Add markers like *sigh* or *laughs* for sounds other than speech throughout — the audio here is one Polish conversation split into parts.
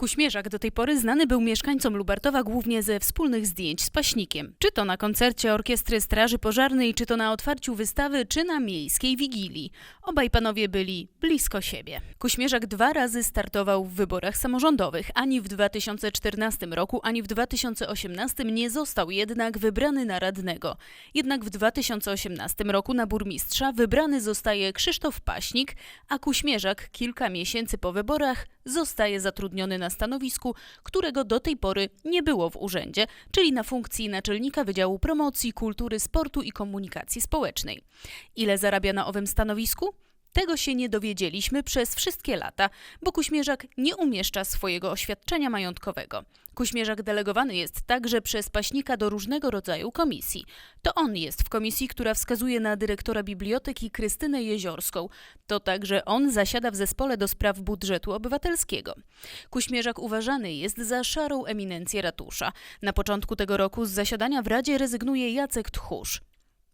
Kuśmierzak do tej pory znany był mieszkańcom Lubartowa głównie ze wspólnych zdjęć z paśnikiem. Czy to na koncercie orkiestry Straży Pożarnej, czy to na otwarciu wystawy, czy na miejskiej wigilii. Obaj panowie byli blisko siebie. Kuśmierzak dwa razy startował w wyborach samorządowych. Ani w 2014 roku, ani w 2018 nie został jednak wybrany na radnego. Jednak w 2018 roku na burmistrza wybrany zostaje Krzysztof Paśnik, a Kuśmierzak kilka miesięcy po wyborach zostaje zatrudniony na stanowisku, którego do tej pory nie było w urzędzie, czyli na funkcji naczelnika Wydziału Promocji, Kultury, Sportu i Komunikacji Społecznej. Ile zarabia na owym stanowisku? Tego się nie dowiedzieliśmy przez wszystkie lata, bo Kuśmierzak nie umieszcza swojego oświadczenia majątkowego. Kuśmierzak delegowany jest także przez paśnika do różnego rodzaju komisji. To on jest w komisji, która wskazuje na dyrektora biblioteki Krystynę Jeziorską. To także on zasiada w zespole do spraw budżetu obywatelskiego. Kuśmierzak uważany jest za szarą eminencję ratusza. Na początku tego roku z zasiadania w Radzie rezygnuje Jacek Tchórz.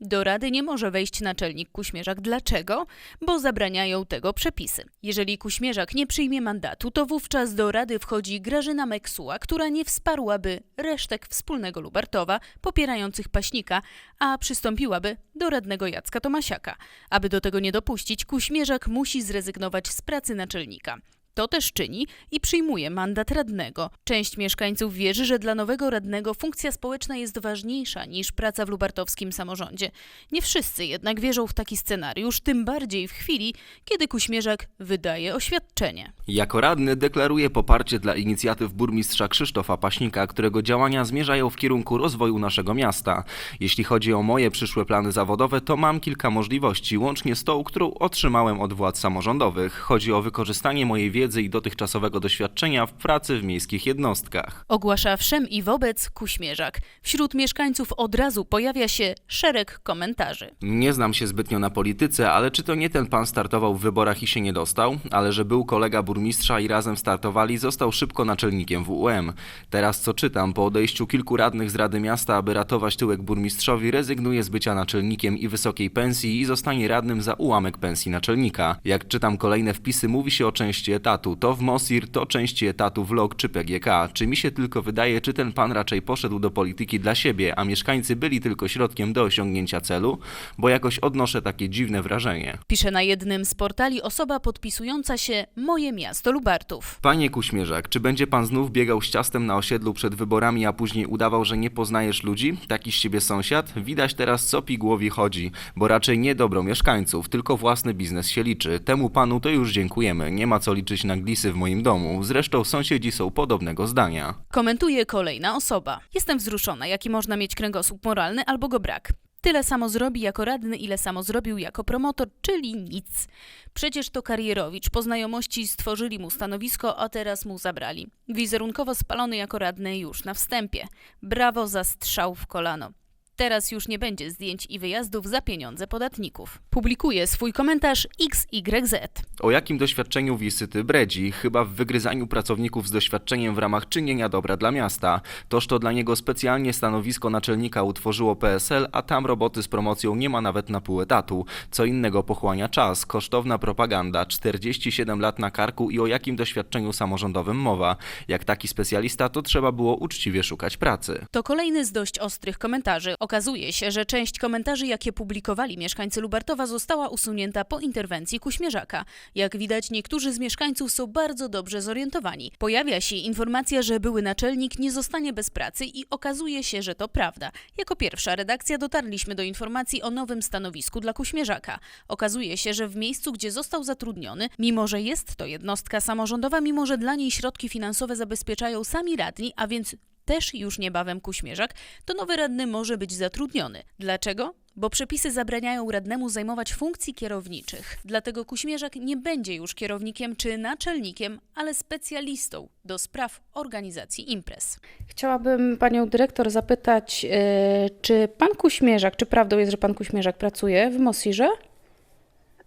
Do rady nie może wejść naczelnik Kuśmierzak. Dlaczego? Bo zabraniają tego przepisy. Jeżeli Kuśmierzak nie przyjmie mandatu, to wówczas do rady wchodzi Grażyna Meksuła, która nie wsparłaby resztek wspólnego Lubartowa popierających paśnika, a przystąpiłaby do radnego Jacka Tomasiaka. Aby do tego nie dopuścić, Kuśmierzak musi zrezygnować z pracy naczelnika. To też czyni i przyjmuje mandat radnego. Część mieszkańców wierzy, że dla nowego radnego funkcja społeczna jest ważniejsza niż praca w lubartowskim samorządzie. Nie wszyscy jednak wierzą w taki scenariusz, tym bardziej w chwili, kiedy Kuśmierzak wydaje oświadczenie. Jako radny deklaruję poparcie dla inicjatyw burmistrza Krzysztofa Paśnika, którego działania zmierzają w kierunku rozwoju naszego miasta. Jeśli chodzi o moje przyszłe plany zawodowe, to mam kilka możliwości, łącznie z tą, którą otrzymałem od władz samorządowych. Chodzi o wykorzystanie mojej wiedzy i dotychczasowego doświadczenia w pracy w miejskich jednostkach. Ogłasza wszem i wobec Kuśmierzak. Wśród mieszkańców od razu pojawia się szereg komentarzy. Nie znam się zbytnio na polityce, ale czy to nie ten pan startował w wyborach i się nie dostał? Ale że był kolega burmistrza i razem startowali, został szybko naczelnikiem WUM. Teraz co czytam, po odejściu kilku radnych z Rady Miasta, aby ratować tyłek burmistrzowi, rezygnuje z bycia naczelnikiem i wysokiej pensji i zostanie radnym za ułamek pensji naczelnika. Jak czytam kolejne wpisy, mówi się o części etatu. To w Mosir, to części etatu w LOG czy PGK. Czy mi się tylko wydaje, czy ten pan raczej poszedł do polityki dla siebie, a mieszkańcy byli tylko środkiem do osiągnięcia celu? Bo jakoś odnoszę takie dziwne wrażenie. Pisze na jednym z portali osoba podpisująca się Moje Miasto Lubartów. Panie Kuśmierzak, czy będzie pan znów biegał z ciastem na osiedlu przed wyborami, a później udawał, że nie poznajesz ludzi? Taki z siebie sąsiad? Widać teraz, co pigłowi chodzi, bo raczej nie dobro mieszkańców, tylko własny biznes się liczy. Temu panu to już dziękujemy. Nie ma co liczyć na glisy w moim domu. Zresztą sąsiedzi są podobnego zdania. Komentuje kolejna osoba. Jestem wzruszona, jaki można mieć kręgosłup moralny albo go brak. Tyle samo zrobi jako radny, ile samo zrobił jako promotor, czyli nic. Przecież to karierowicz. Po znajomości stworzyli mu stanowisko, a teraz mu zabrali. Wizerunkowo spalony jako radny już na wstępie. Brawo za strzał w kolano. Teraz już nie będzie zdjęć i wyjazdów za pieniądze podatników. Publikuje swój komentarz XYZ. O jakim doświadczeniu wisyty bredzi? Chyba w wygryzaniu pracowników z doświadczeniem w ramach czynienia dobra dla miasta. Toż to dla niego specjalnie stanowisko naczelnika utworzyło PSL, a tam roboty z promocją nie ma nawet na pół etatu. Co innego pochłania czas, kosztowna propaganda, 47 lat na karku i o jakim doświadczeniu samorządowym mowa. Jak taki specjalista, to trzeba było uczciwie szukać pracy. To kolejny z dość ostrych komentarzy. Okazuje się, że część komentarzy, jakie publikowali mieszkańcy Lubartowa, została usunięta po interwencji Kuśmierzaka. Jak widać, niektórzy z mieszkańców są bardzo dobrze zorientowani. Pojawia się informacja, że były naczelnik nie zostanie bez pracy i okazuje się, że to prawda. Jako pierwsza redakcja dotarliśmy do informacji o nowym stanowisku dla Kuśmierzaka. Okazuje się, że w miejscu, gdzie został zatrudniony, mimo że jest to jednostka samorządowa, mimo że dla niej środki finansowe zabezpieczają sami radni, a więc też już niebawem Kuśmierzak, to nowy radny może być zatrudniony. Dlaczego? Bo przepisy zabraniają radnemu zajmować funkcji kierowniczych. Dlatego Kuśmierzak nie będzie już kierownikiem czy naczelnikiem, ale specjalistą do spraw organizacji imprez. Chciałabym panią dyrektor zapytać, e, czy pan Kuśmierzak, czy prawdą jest, że pan Kuśmierzak pracuje w Mosirze?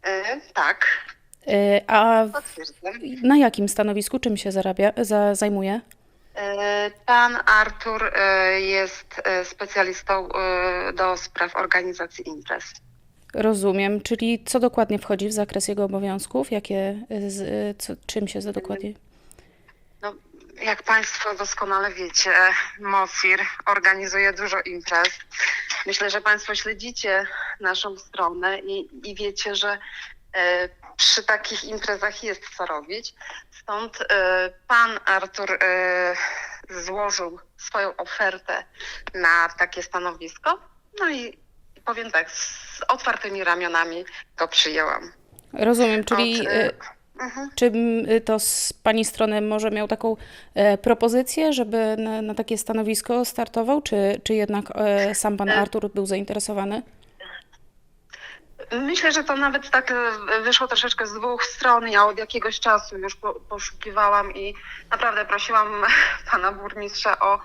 E, tak, E, A w, na jakim stanowisku, czym się zarabia, za, zajmuje? E, Pan Artur e, jest e, specjalistą do spraw organizacji imprez. Rozumiem, czyli co dokładnie wchodzi w zakres jego obowiązków? Jakie, z, co, czym się za dokładnie? No, Jak Państwo doskonale wiecie, MOSIR organizuje dużo imprez. Myślę, że Państwo śledzicie naszą stronę i, i wiecie, że przy takich imprezach jest co robić. Stąd e, Pan Artur e, złożył swoją ofertę na takie stanowisko. No i powiem tak, z otwartymi ramionami go przyjęłam. Rozumiem, czyli Od, e, e, mhm. czy to z Pani strony może miał taką e, propozycję, żeby na, na takie stanowisko startował, czy, czy jednak e, sam Pan Artur był zainteresowany? Myślę, że to nawet tak e, wyszło troszeczkę z dwóch stron. Ja od jakiegoś czasu już po, poszukiwałam i naprawdę prosiłam *laughs* pana burmistrza o,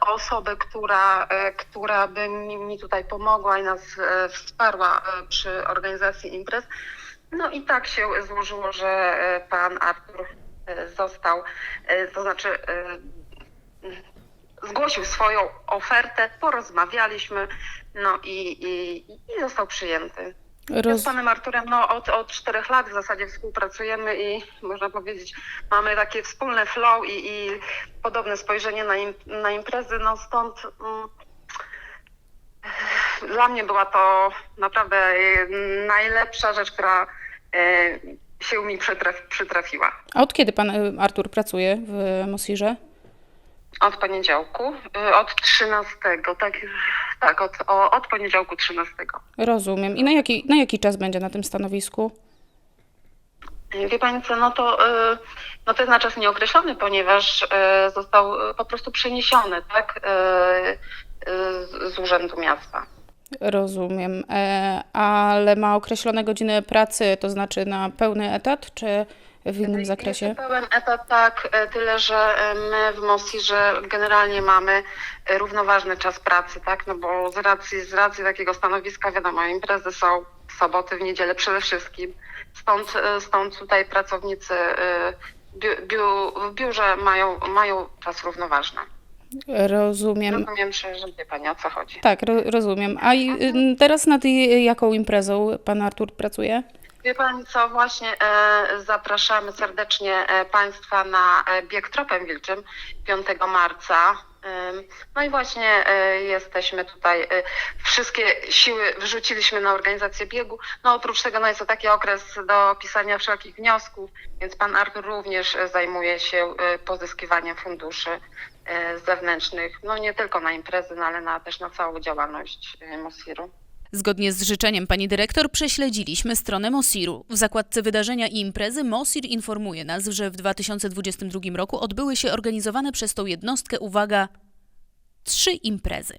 o osobę, która, e, która by mi, tutaj pomogła i nas e, wsparła e, przy organizacji imprez. No i tak się złożyło, że e, pan Artur e, został, e, to znaczy e, zgłosił swoją ofertę, porozmawialiśmy, no i, i, i został przyjęty. Roz... z panem Arturem no, od, od czterech lat w zasadzie współpracujemy i można powiedzieć, mamy takie wspólne flow i, i podobne spojrzenie na, im, na imprezy, no stąd mm, dla mnie była to naprawdę e, najlepsza rzecz, która e, się mi przytraf, przytrafiła. A od kiedy Pan e, Artur pracuje w Mosirze? Od poniedziałku, e, od 13, tak, tak od, o, od poniedziałku 13. Rozumiem. I na jaki, na jaki czas będzie na tym stanowisku? Wie Pani co, no to, y, no to jest na czas nieokreślony, ponieważ y, został y, po prostu przeniesiony, tak, y, y, z Urzędu Miasta. Rozumiem. E, ale ma określone godziny pracy, to znaczy na pełny etat, czy w innym zakresie? Pełen etat, tak, e, tyle, że e, my w MOSI-że generalnie mamy e, równoważny czas pracy, tak, no bo z racji, z racji takiego stanowiska, wiadomo, imprezy są w soboty, w niedzielę przede wszystkim, stąd, stąd tutaj pracownicy biu, biu, w biurze mają, mają czas równoważny. Rozumiem. Rozumiem, że, że wie Pani o co chodzi. Tak, ro, rozumiem. A i, y, teraz nad y, jaką imprezą Pan Artur pracuje? Wie Pani co, właśnie e, zapraszamy serdecznie e, Państwa na e, bieg Tropem Wilczym 5 marca. No i właśnie e, jesteśmy tutaj, wszystkie siły wrzuciliśmy na organizację biegu. No oprócz tego no jest to taki okres do pisania wszelkich wniosków, więc Pan Artur również zajmuje się pozyskiwaniem funduszy zewnętrznych, no nie tylko na imprezy, no ale na, też na całą działalność e, Mosiru. Zgodnie z życzeniem pani dyrektor prześledziliśmy stronę Mosiru. W zakładce wydarzenia i imprezy Mosir informuje nas, że w 2022 roku odbyły się organizowane przez tą jednostkę, uwaga, trzy imprezy.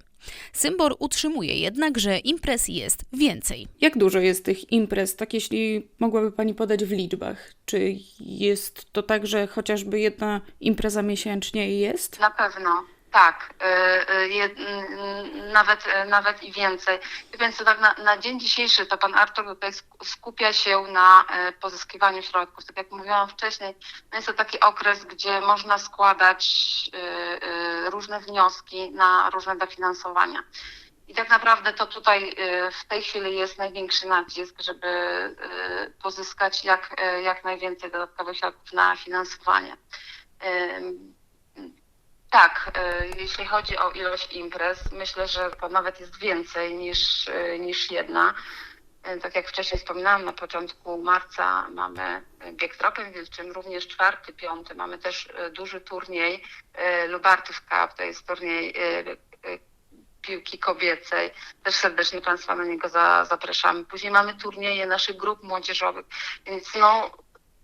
Symbor utrzymuje jednak, że imprez jest więcej. Jak dużo jest tych imprez, tak jeśli mogłaby Pani podać w liczbach? Czy jest to tak, że chociażby jedna impreza miesięcznie jest? Na pewno, tak. y, y, mm, Nawet, y, nawet i więcej. Więc tak na, na dzień dzisiejszy to pan Artur tutaj sk- skupia się na y, pozyskiwaniu środków. Tak jak mówiłam wcześniej, no jest to taki okres, gdzie można składać y, y, różne wnioski na różne dofinansowania. I tak naprawdę to tutaj y, w tej chwili jest największy nacisk, żeby y, pozyskać jak, y, jak najwięcej dodatkowych środków na finansowanie. Tak, e, jeśli chodzi o ilość imprez, myślę, że nawet jest więcej niż, e, niż jedna. E, Tak jak wcześniej wspominałam, na początku marca mamy bieg tropem wilczym, również czwarty, piąty. Mamy też duży turniej Lubartów Cup, to jest turniej piłki kobiecej. Też serdecznie Państwa na niego za, zapraszamy. Później mamy turnieje naszych grup młodzieżowych, więc no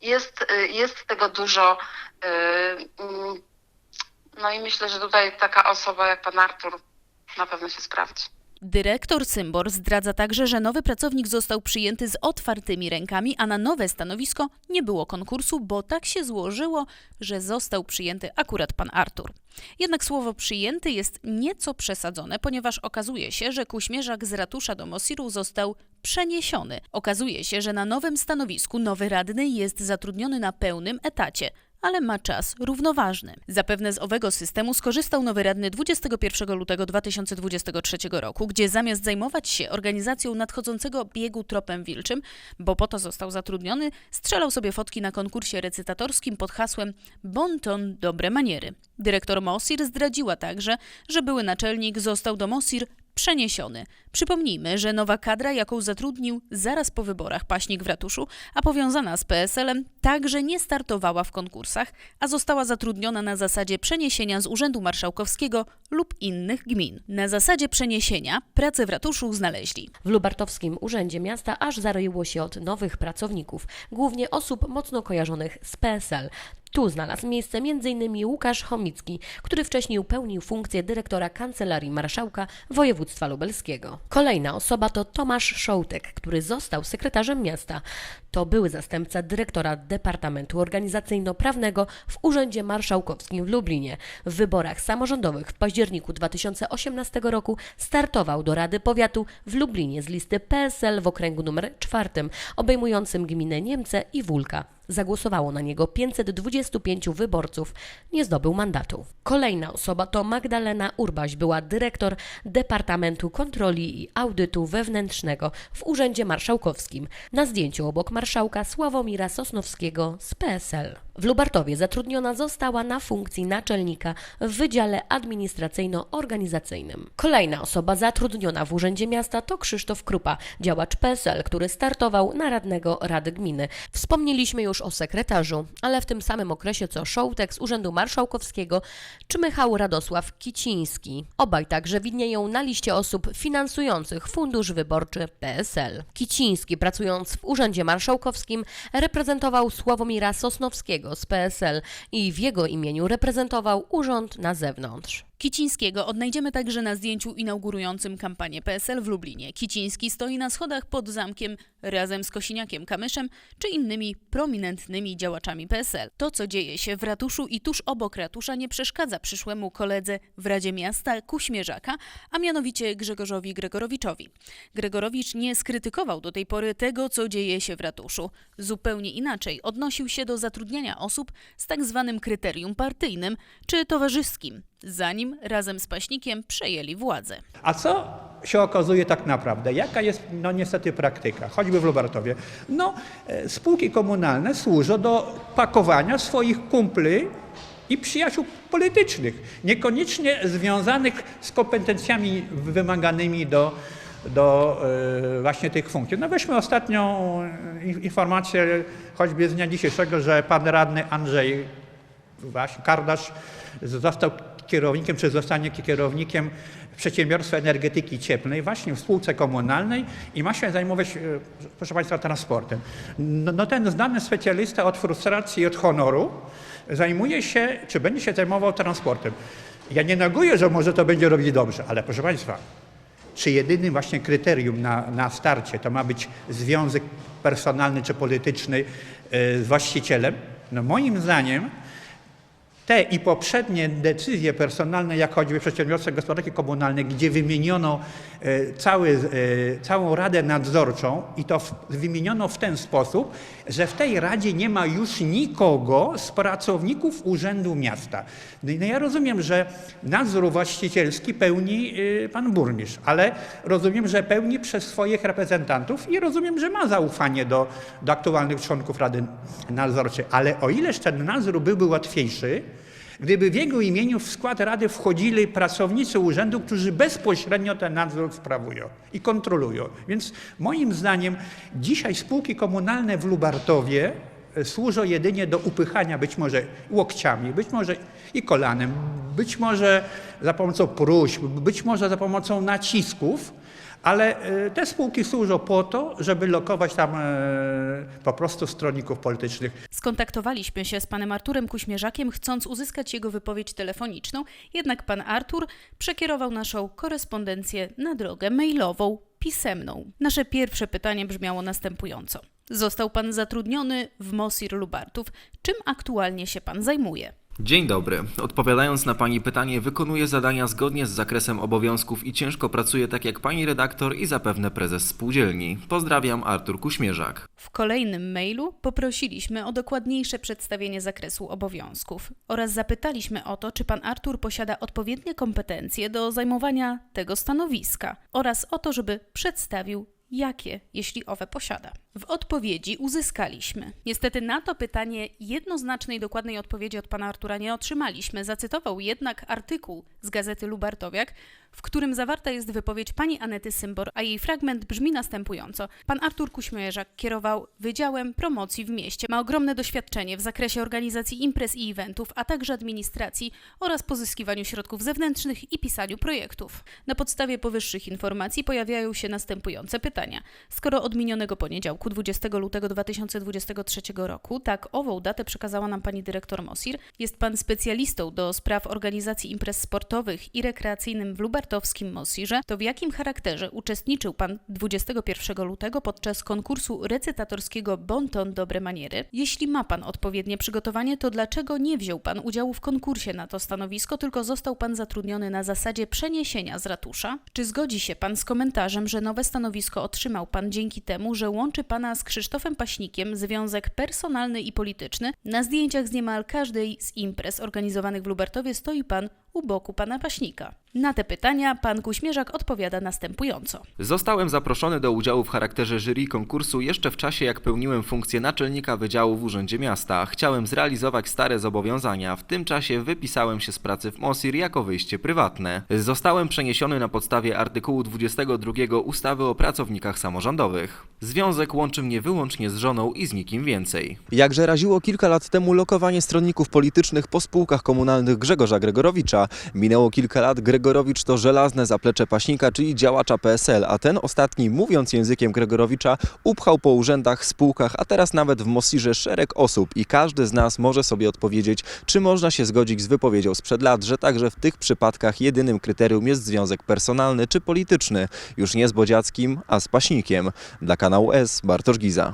jest, jest tego dużo. mm, no i myślę, że tutaj taka osoba jak pan Artur na pewno się sprawdzi. Dyrektor Symbor zdradza także, że nowy pracownik został przyjęty z otwartymi rękami, a na nowe stanowisko nie było konkursu, bo tak się złożyło, że został przyjęty akurat pan Artur. Jednak słowo przyjęty jest nieco przesadzone, ponieważ okazuje się, że Kuśmierzak z ratusza do Mosiru został przeniesiony. Okazuje się, że na nowym stanowisku nowy radny jest zatrudniony na pełnym etacie. Ale ma czas równoważny. Zapewne z owego systemu skorzystał nowy radny 21 lutego 2023 roku, gdzie zamiast zajmować się organizacją nadchodzącego biegu tropem wilczym, bo po to został zatrudniony, strzelał sobie fotki na konkursie recytatorskim pod hasłem Bonton dobre maniery. Dyrektor Mosir zdradziła także, że były naczelnik został do Mosir przeniesiony. Przypomnijmy, że nowa kadra, jaką zatrudnił zaraz po wyborach paśnik w ratuszu, a powiązana z PSL-em, także nie startowała w konkursach, a została zatrudniona na zasadzie przeniesienia z Urzędu Marszałkowskiego lub innych gmin. Na zasadzie przeniesienia pracę w ratuszu znaleźli. W Lubartowskim Urzędzie Miasta aż zaroiło się od nowych pracowników, głównie osób mocno kojarzonych z PSL. Tu znalazł miejsce m.in. Łukasz Chomicki, który wcześniej pełnił funkcję dyrektora Kancelarii Marszałka Województwa Lubelskiego. Kolejna osoba to Tomasz Szołtek, który został sekretarzem miasta. To były zastępca dyrektora Departamentu Organizacyjno-Prawnego w Urzędzie Marszałkowskim w Lublinie. W wyborach samorządowych w październiku 2018 roku startował do Rady Powiatu w Lublinie z listy PSL w okręgu numer czwartym, obejmującym gminy Niemce i Wólka. Zagłosowało na niego 525 wyborców. Nie zdobył mandatu. Kolejna osoba to Magdalena Urbaś, była dyrektor Departamentu Kontroli i Audytu Wewnętrznego w Urzędzie Marszałkowskim. Na zdjęciu obok marszałka Sławomira Sosnowskiego z PSL. W Lubartowie zatrudniona została na funkcji naczelnika w Wydziale Administracyjno-Organizacyjnym. Kolejna osoba zatrudniona w Urzędzie Miasta to Krzysztof Krupa, działacz PSL, który startował na radnego Rady Gminy. Wspomnieliśmy już o sekretarzu, ale w tym samym okresie co Szołtek z Urzędu Marszałkowskiego czy Michał Radosław Kiciński. Obaj także widnieją na liście osób finansujących Fundusz Wyborczy PSL. Kiciński, pracując w Urzędzie Marszałkowskim, reprezentował Sławomira Sosnowskiego z PSL i w jego imieniu reprezentował urząd na zewnątrz. Kicińskiego odnajdziemy także na zdjęciu inaugurującym kampanię PSL w Lublinie. Kiciński stoi na schodach pod zamkiem razem z Kosiniakiem Kamyszem czy innymi prominentnymi działaczami PSL. To, co dzieje się w ratuszu i tuż obok ratusza nie przeszkadza przyszłemu koledze w Radzie Miasta Kuśmierzaka, a mianowicie Grzegorzowi Gregorowiczowi. Gregorowicz nie skrytykował do tej pory tego, co dzieje się w ratuszu. Zupełnie inaczej odnosił się do zatrudniania osób z tak zwanym kryterium partyjnym czy towarzyskim zanim razem z Paśnikiem przejęli władzę. A co się okazuje tak naprawdę? Jaka jest no niestety praktyka, choćby w Lubartowie? No, e, spółki komunalne służą do pakowania swoich kumpli i przyjaciół politycznych, niekoniecznie związanych z kompetencjami wymaganymi do, do e, właśnie tych funkcji. No weźmy ostatnią e, in- informację, choćby z dnia dzisiejszego, że pan radny Andrzej właśnie Kardasz został kierownikiem, czy zostanie kierownikiem przedsiębiorstwa energetyki cieplnej właśnie w spółce komunalnej i ma się zajmować, e, proszę Państwa, transportem. No, no ten znany specjalista od frustracji i od honoru zajmuje się, czy będzie się zajmował transportem. Ja nie neguję, że może to będzie robić dobrze, ale proszę Państwa, czy jedynym właśnie kryterium na, na starcie to ma być związek personalny czy polityczny e, z właścicielem? No moim zdaniem te i poprzednie decyzje personalne, jak choćby przedsiębiorstwa gospodarki komunalnej, gdzie wymieniono e, cały, e, całą radę nadzorczą i to wymieniono w ten sposób, że w tej radzie nie ma już nikogo z pracowników Urzędu Miasta. No, no ja rozumiem, że nadzór właścicielski pełni e, pan burmistrz, ale rozumiem, że pełni przez swoich reprezentantów i rozumiem, że ma zaufanie do, do aktualnych członków Rady Nadzorczej. Ale o ileż ten nadzór byłby łatwiejszy, gdyby w jego imieniu w skład Rady wchodzili pracownicy urzędu, którzy bezpośrednio ten nadzór sprawują i kontrolują. Więc moim zdaniem dzisiaj spółki komunalne w Lubartowie e, służą jedynie do upychania być może łokciami, być może i kolanem, być może za pomocą próśb, być może za pomocą nacisków, ale e, te spółki służą po to, żeby lokować tam e, po prostu stronników politycznych. Skontaktowaliśmy się z panem Arturem Kuśmierzakiem, chcąc uzyskać jego wypowiedź telefoniczną, jednak pan Artur przekierował naszą korespondencję na drogę mailową, pisemną. Nasze pierwsze pytanie brzmiało następująco. Został pan zatrudniony w Mosir Lubartów. Czym aktualnie się pan zajmuje? Dzień dobry. Odpowiadając na Pani pytanie, wykonuję zadania zgodnie z zakresem obowiązków i ciężko pracuję tak jak Pani redaktor i zapewne prezes spółdzielni. Pozdrawiam, Artur Kuśmierzak. W kolejnym mailu poprosiliśmy o dokładniejsze przedstawienie zakresu obowiązków oraz zapytaliśmy o to, czy pan Artur posiada odpowiednie kompetencje do zajmowania tego stanowiska oraz o to, żeby przedstawił jakie, jeśli owe posiada. W odpowiedzi uzyskaliśmy. Niestety na to pytanie jednoznacznej, dokładnej odpowiedzi od pana Artura nie otrzymaliśmy. Zacytował jednak artykuł z gazety Lubartowiak, w którym zawarta jest wypowiedź pani Anety Symbor, a jej fragment brzmi następująco. Pan Artur Kuśmierzak kierował Wydziałem Promocji w mieście. Ma ogromne doświadczenie w zakresie organizacji imprez i eventów, a także administracji oraz pozyskiwaniu środków zewnętrznych i pisaniu projektów. Na podstawie powyższych informacji pojawiają się następujące pytania. Skoro od minionego poniedziałku, 20 lutego 2023 roku, tak ową datę przekazała nam pani dyrektor Mosir, jest pan specjalistą do spraw organizacji imprez sportowych i rekreacyjnym w lubartowskim Mosirze, to w jakim charakterze uczestniczył pan 21 lutego podczas konkursu recytatorskiego Bonton Dobre Maniery? Jeśli ma pan odpowiednie przygotowanie, to dlaczego nie wziął pan udziału w konkursie na to stanowisko, tylko został pan zatrudniony na zasadzie przeniesienia z ratusza? Czy zgodzi się pan z komentarzem, że nowe stanowisko otrzymał pan dzięki temu, że łączy pana z Krzysztofem Paśnikiem związek personalny i polityczny? Na zdjęciach z niemal każdej z imprez organizowanych w Lubertowie stoi pan u boku pana Paśnika. Na te pytania pan Kuśmierzak odpowiada następująco. Zostałem zaproszony do udziału w charakterze jury konkursu jeszcze w czasie, jak pełniłem funkcję naczelnika Wydziału w Urzędzie Miasta. Chciałem zrealizować stare zobowiązania. W tym czasie wypisałem się z pracy w Mosir jako wyjście prywatne. Zostałem przeniesiony na podstawie artykułu 22 ustawy o pracownikach samorządowych. Związek łączy mnie wyłącznie z żoną i z nikim więcej. Jakże raziło kilka lat temu lokowanie stronników politycznych po spółkach komunalnych Grzegorza Gregorowicza. Minęło kilka lat, Gregorowicz to żelazne zaplecze paśnika, czyli działacza PSL, a ten ostatni, mówiąc językiem Gregorowicza, upchał po urzędach, spółkach, a teraz nawet w Mosirze szereg osób i każdy z nas może sobie odpowiedzieć, czy można się zgodzić z wypowiedzią sprzed lat, że także w tych przypadkach jedynym kryterium jest związek personalny czy polityczny, już nie z Bodziackim, a z paśnikiem. Dla kanału S Bartosz Giza.